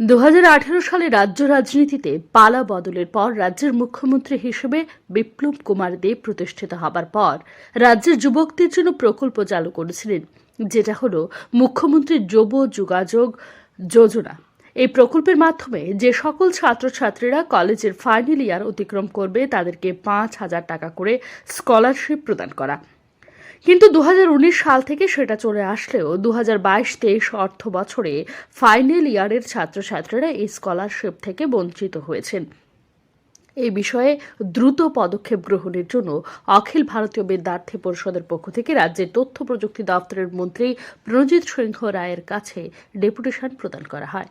দু হাজার আঠেরো সালে রাজ্য রাজনীতিতে পালা বদলের পর রাজ্যের মুখ্যমন্ত্রী হিসেবে বিপ্লব কুমার দেব প্রতিষ্ঠিত হবার পর রাজ্যের যুবকদের জন্য প্রকল্প চালু করেছিলেন, যেটা হলো মুখ্যমন্ত্রীর যুব যোগাযোগ যোজনা। এই প্রকল্পের মাধ্যমে যে সকল ছাত্রছাত্রীরা কলেজের ফাইনাল ইয়ার অতিক্রম করবে, তাদেরকে পাঁচ হাজার টাকা করে স্কলারশিপ প্রদান করা। কিন্তু দু হাজার উনিশ সাল থেকে সেটা চলে আসলেও দু হাজার বাইশ, তেইশ অর্থ বছরে ফাইনাল ইয়ারের ছাত্রছাত্রীরা এই স্কলারশিপ থেকে বঞ্চিত হয়েছেন। এই বিষয়ে দ্রুত পদক্ষেপ গ্রহণের জন্য অখিল ভারতীয় বিদ্যার্থী পরিষদের পক্ষ থেকে রাজ্যের তথ্য প্রযুক্তি দপ্তরের মন্ত্রী প্রণজিৎ সিংহ রায়ের কাছে ডেপুটেশন প্রদান করা হয়।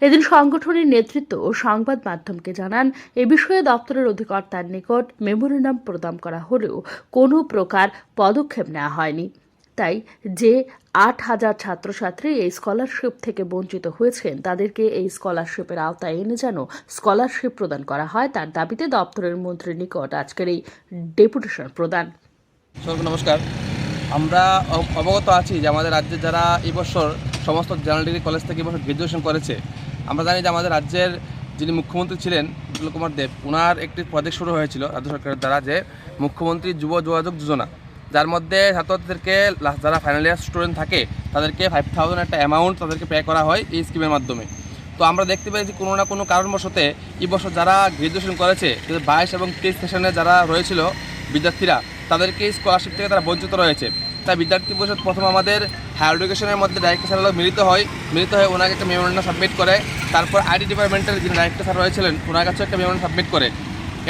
এদিন সংগঠনের নেতৃত্ব ও সংবাদ মাধ্যমকে জানান, এ বিষয়ে দপ্তরের অধিকর্তার নিকট মেমোরেন্ডাম প্রদান করা হলেও কোনো প্রকার পদক্ষেপ নেওয়া হয়নি। তাই যে আট হাজার ছাত্রছাত্রী এই স্কলারশিপ থেকে বঞ্চিত হয়েছেন, তাদেরকে এই স্কলারশিপের আওতায় এনে যেন স্কলারশিপ প্রদান করা হয়, তার দাবিতে দপ্তরের মন্ত্রীর নিকট আজকের এই ডেপুটেশন প্রদান। নমস্কার। আমরা অব- অবগত আছি যে আমাদের রাজ্যে যারা এবছর সমস্ত জেনারেল ডিগ্রি কলেজ থেকে এবছর গ্রাজুয়েশন করেছে। আমরা জানি যে আমাদের রাজ্যের যিনি মুখ্যমন্ত্রী ছিলেন, বিপ্লব কুমার দেব ওনার একটি প্রজেক্ট শুরু হয়েছিল রাজ্য সরকারের দ্বারা যে মুখ্যমন্ত্রী যুব যোগাযোগ যোজনা। যার মধ্যে ছাত্রছাত্রীদেরকে লা- যারা ফাইনাল ইয়ার স্টুডেন্ট থাকে, তাদেরকে ফাইভ থাউজেন্ড একটা অ্যামাউন্ট তাদেরকে পে করা হয় এই স্কিমের মাধ্যমে। তো আমরা দেখতে পাই যে কোনো না কোনো কারণবশতে এই বছর যারা গ্রাজুয়েশন করেছে বাইশ এবং তেইশ সেশনে যারা রয়েছিল, বিদ্যার্থীরা, তাদেরকে স্কলারশিপ থেকে তারা বঞ্চিত রয়েছে। তাই বিদ্যার্থী পরিষদ প্রথম আমাদের হায়ার এডুকেশনের মধ্যে ডাইরেক্টর স্যার মিলিত হয়। মিলিত হয়ে ওনাকে একটা মেমোরেন্ডাম সাবমিট করে। তারপর আইডি ডিপার্টমেন্টের যিনি ডাইরেক্টর স্যার রয়েছিলেন, ওনার কাছেও একটা মেমোরেন্ডাম সাবমিট করে।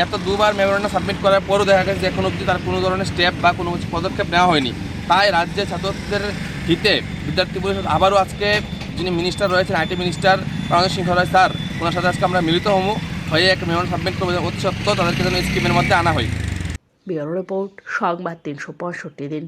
এত দুবার মেমোরেন্ডাম সাবমিট করার পরও দেখা গেছে যে এখন অবধি তার কোনো ধরনের স্টেপ বা কোনো কিছু পদক্ষেপ নেওয়া হয়নি। তাই রাজ্যের ছাত্রদের হিতে বিদ্যার্থী পরিষদ আবারও আজকে যিনি মিনিস্টার রয়েছেন IT minister Ranjan Singh Roy sir, ওনার সাথে আজকে আমরা মিলিত হব। হয়ে একটা মেমোরেন্ডাম সাবমিট করব অতি সত্ত্বেও তাদেরকে যেন স্কিমের মধ্যে আনা হয়। ব্যুরো রিপোর্ট, সংবাদ তিনশো পঁয়ষট্টি দিন।